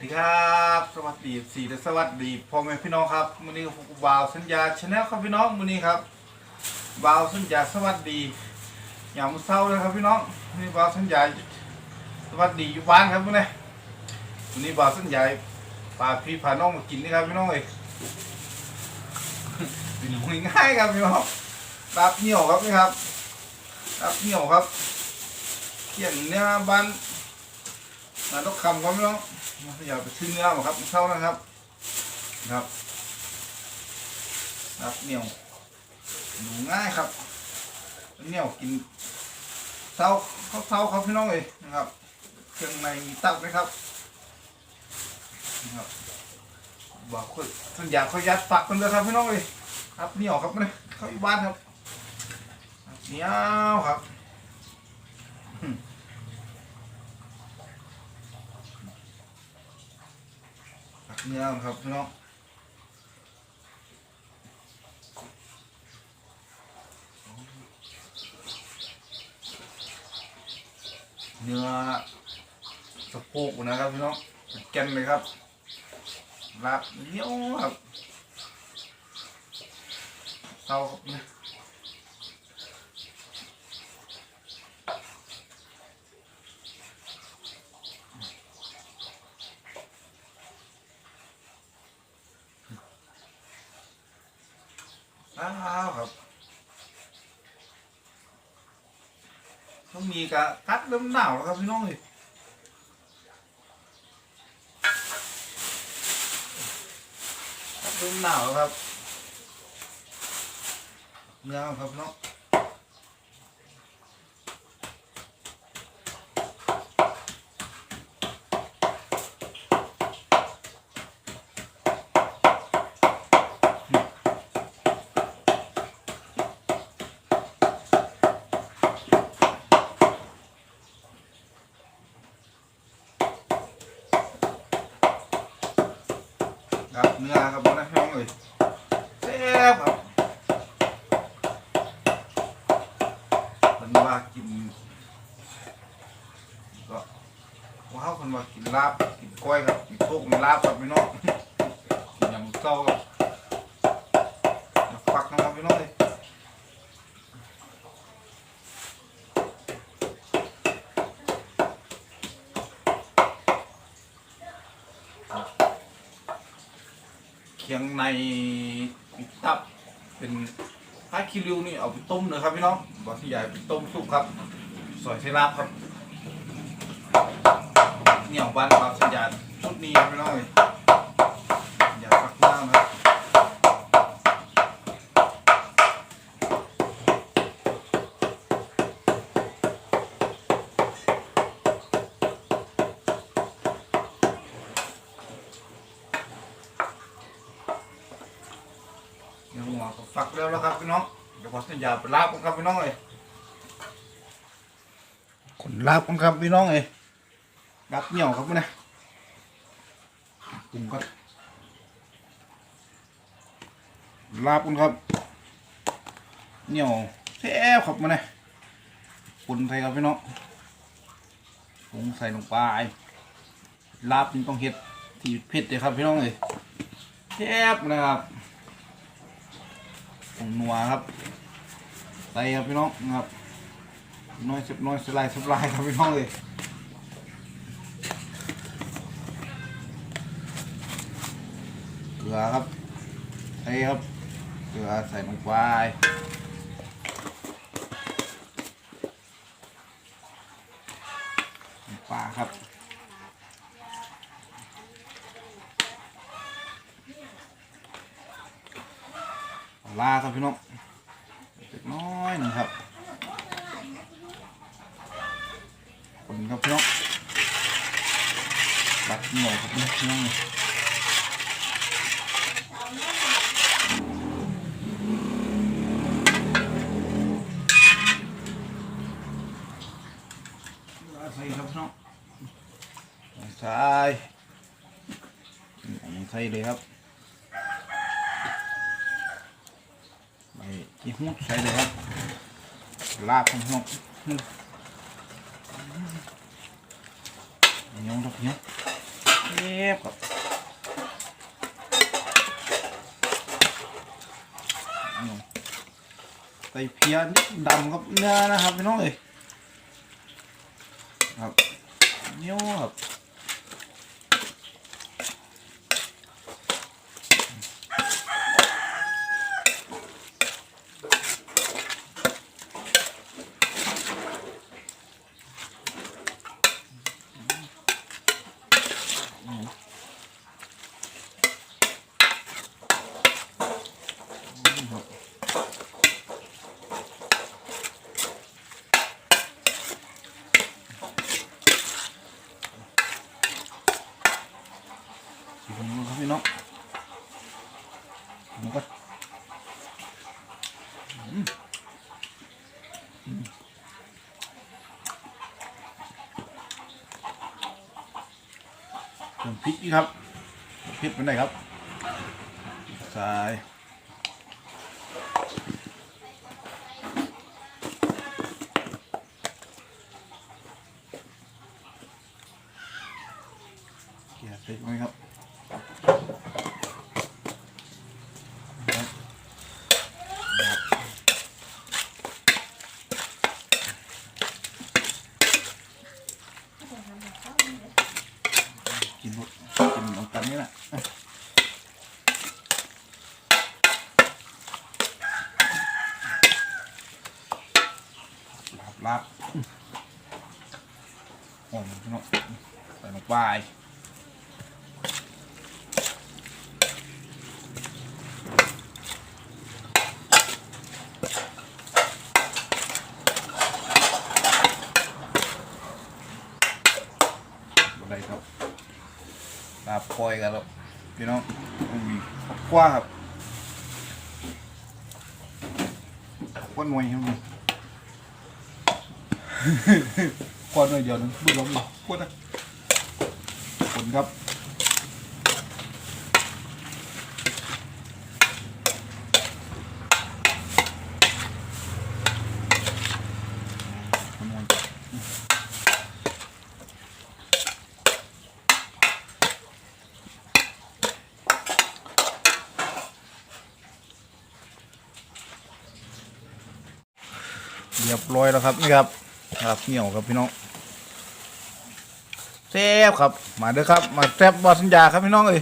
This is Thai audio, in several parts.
สวัสดีครับสวัสดีสี่และสวัสดีพ่อแม่พี่น้องครับวันนี้ผมบ่าวสัญญาชาแนลครับพี่น้องวันนี้ครับบ่าวสัญญาสวัสดีอย่ามมื้อเช้าเลยครับพี่น้องวันนี้บ่าวสัญญาสวัสดีอยู่บ้านครับวันนี้วันนี้บ่าวสัญญาพาพี่พาน้องมากินนี่ครับพี่น้องเอ้ยเป็นของง่ายครับพี่น้องรับเหนียวครับนี่ครับรับเหนียวครับเขียนเนี่ยบ้าน นาตกคำครับพี่น้องอย่าไปซื้อเนื้อมาครับเท่านะครับครับครับเหนียวดูง่ายครับเหนียวกินเท้าเข้าเท้าครับพี่น้องเลยนะครับเครื่องในมีตับไหมครับนะครับบอกคนสัญญาเขายัดฝักกันเลยครับพี่น้องเลยครับเหนียวครับเนี่ยเข้าอยู่บ้านครับเหนียวครับ ผัก เนื้อครับพี่น้องเนื้อสะโพกนะครับพี่น้องเป็นแกนเลยครับลาบเนียครับเตาครับ อ้าวครับต้องมีกะกัดเริ่มหนาวแล้วครับพี่น้องเลยกัดเริ่มหนาวแล้วครับเนื้อครับเนาะ ครับ เนื้อครับนะพี่น้องเลยแซ่บครับมันว่ากินก็ว้าวคนว่ากินลาบกินก้อยครับกินโคกมีลาบครับพี่น้องกินยำเก้าครับอย่าฟักนะครับพี่น้องเลย เคียงในปิดตับ เป็นผ้าคิริวนี่เอาไปต้มเลยครับพี่น้องบอสใหญ่ไปต้มสุกครับสอยเซลาบครับเหนียวบ้านครับสัญญาณชุดนี้ครับพี่น้องเลยอย่าฟักหน้านะครับเดี๋ยวหัวก็ฟักแล้วแล้วครับพี่น้อง เดี๋ยวบอสสัญญาไปลาบกันครับพี่น้องเลยคนลาบครับพี่น้องเลยลาบเหนียวครับพี่นะปรุงครับลาบกันครับ เหนียวแซ่บครับมาเนี่ยปุ่นใส่ครับพี่น้องปรุงใส่ลงไปลาบนี่ต้องเห็ดที่เผ็ดเลยครับพี่น้องเลยแซ่บนะครับผงนัวครับ ครับพี่น้องครับน้อยสิบน้อยสลายสลายครับพี่น้องเลยเกลือครับใส่ครับเกลือใส่ลงไปปลาครับปลาครับพี่น้องเล็กน้อยหนึ่งครับคนครับพี่น้องรัดหน่อยครับพี่น้องใส่ครับพี่น้องใส่ใส่เลยครับ ยี่หูใส่เลยครับ ลาบของห้องเนียวครับเหนียวเย็บครับใส่เพียนดำครับเนื้อนะครับพี่น้องเอ้ยครับเนียวครับ สี เนาะมันก็เติมพริกครับพริกเป็นไงครับใส่เกลี่ยพริกไหมครับ กินหมดกินลงกันนี่แหละ ลาบหอมเน้องใส่ลงไปอะไรครับลาบปล่อยกันแล้วพี่น้องมันมีกว้าครับก้นหน่วยครับ กว้านหน่วยเดียวนึงบุญลงอีกกว้านนะผลครับเรียบร้อยแล้วครับนี่ครับ ครับเหนียวครับพี่น้องแซ่บครับ มาเด้อครับ มาแซ่บบอสัญญาครับพี่น้องเอ้ย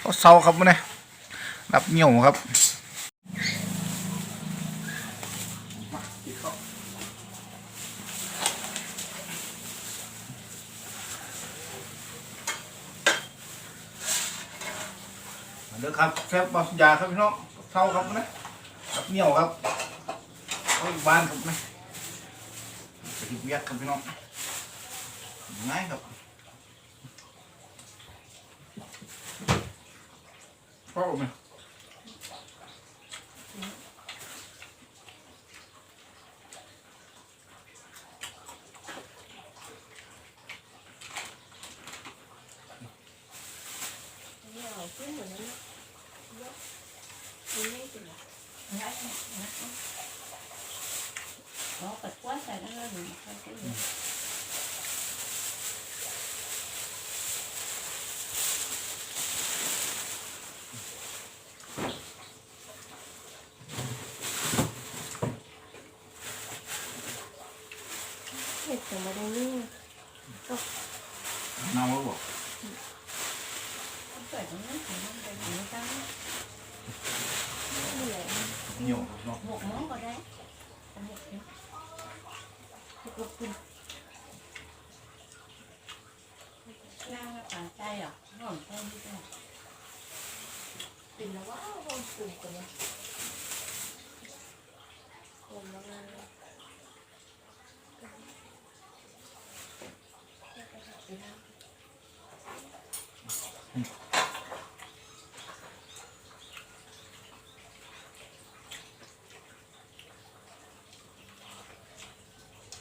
เขาเซาครับมาเนี่ยรับเหนียวครับมาเด้อครับแซ่บบอสัญญาครับพี่น้องเซาครับมาเนี่ยรับเหนียวครับเอาอีกบ้านครับนะีเวียดครับพี่น้องง่ายครับพ่อผม อะหอมตื่นแล้วว่าหอมสูงกว่านี้หอมมากเลย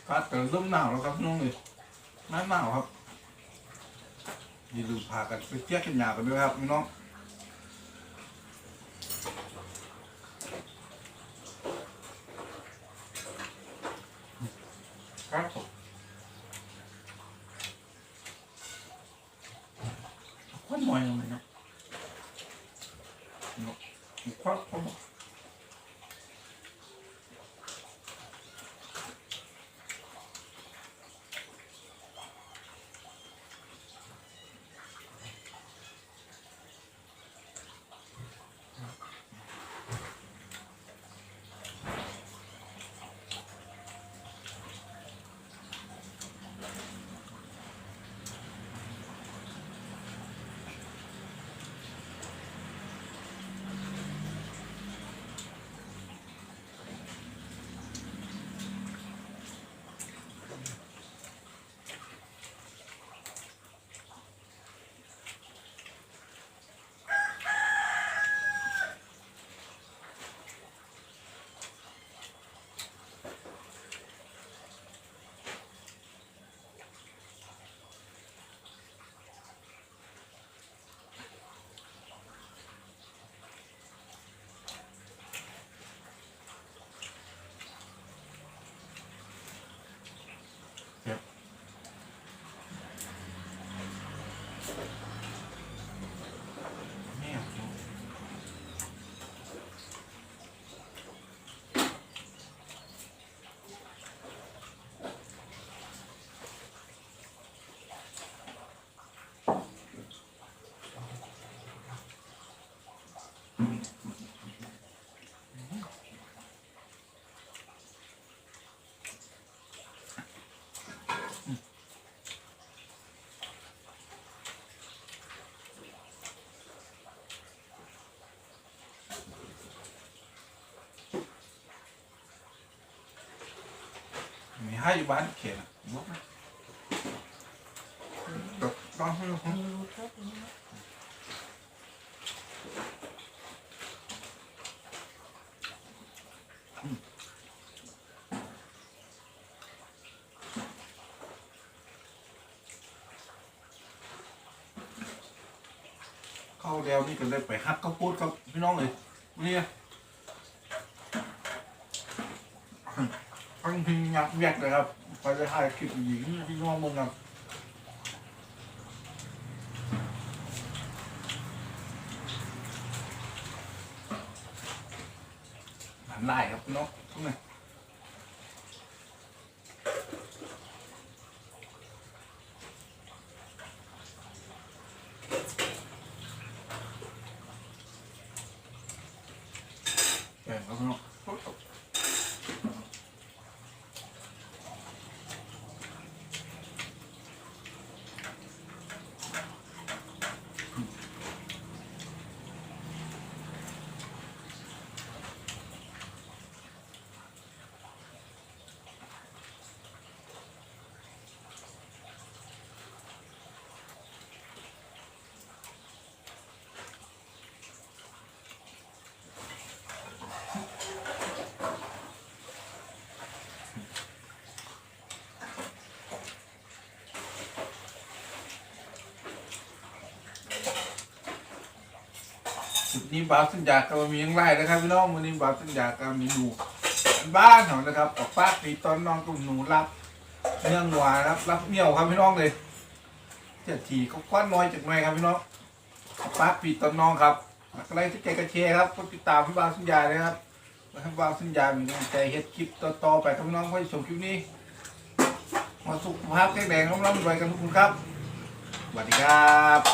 ครับแต่ร่มหนาวแล้วครับน้องเลยไม่หนาวครับ อย่าลืมพากันไปเที่ยวกันยากันด้วยครับพี่น้องครับผมค่อยหน่อยหนึงเนาะเนาะค่อยค่อยแให้อยู่บ้านเขียนะบอกไหมต้องให้ลูกเท่านี้นะเข้าแล้วนี่ก็เลยไปฮัดข้าวโพดกับพี่น้องเลยนี่ ฟังพลงยักแยกเลยครับไปจะถ่ายคลิปหญิงพี่น้องมึงครับหันได้ครับพี่น้องแบ่งครับเน้องจุด นี้บาสสัญญาก็มียังไงนะครับพี่น้องวันนี้บาสสัญญาก็มีหนูบ้านเขานะครับออกปากตีตอนน้องกับหนูรับเนื่องหวานครับรับเหนียวครับพี่น้องเลยเจ็ดทีเขาคว้านน้อยจากหน่อยครับพี่น้องออกปาปีตอนน้องครับอะไรที่ใจกระเชยครับก็ติดตามพี่บาสสัญญาเลยครับนะครับาสสัญญามีกำลังใจเฮ็ดคลิปต่อๆไปครับพี่น้องให้ชมคลิปนี้มาสุขภาพแข็งแรงร่ำรวยกันทุกคนครับสวัสดีครับ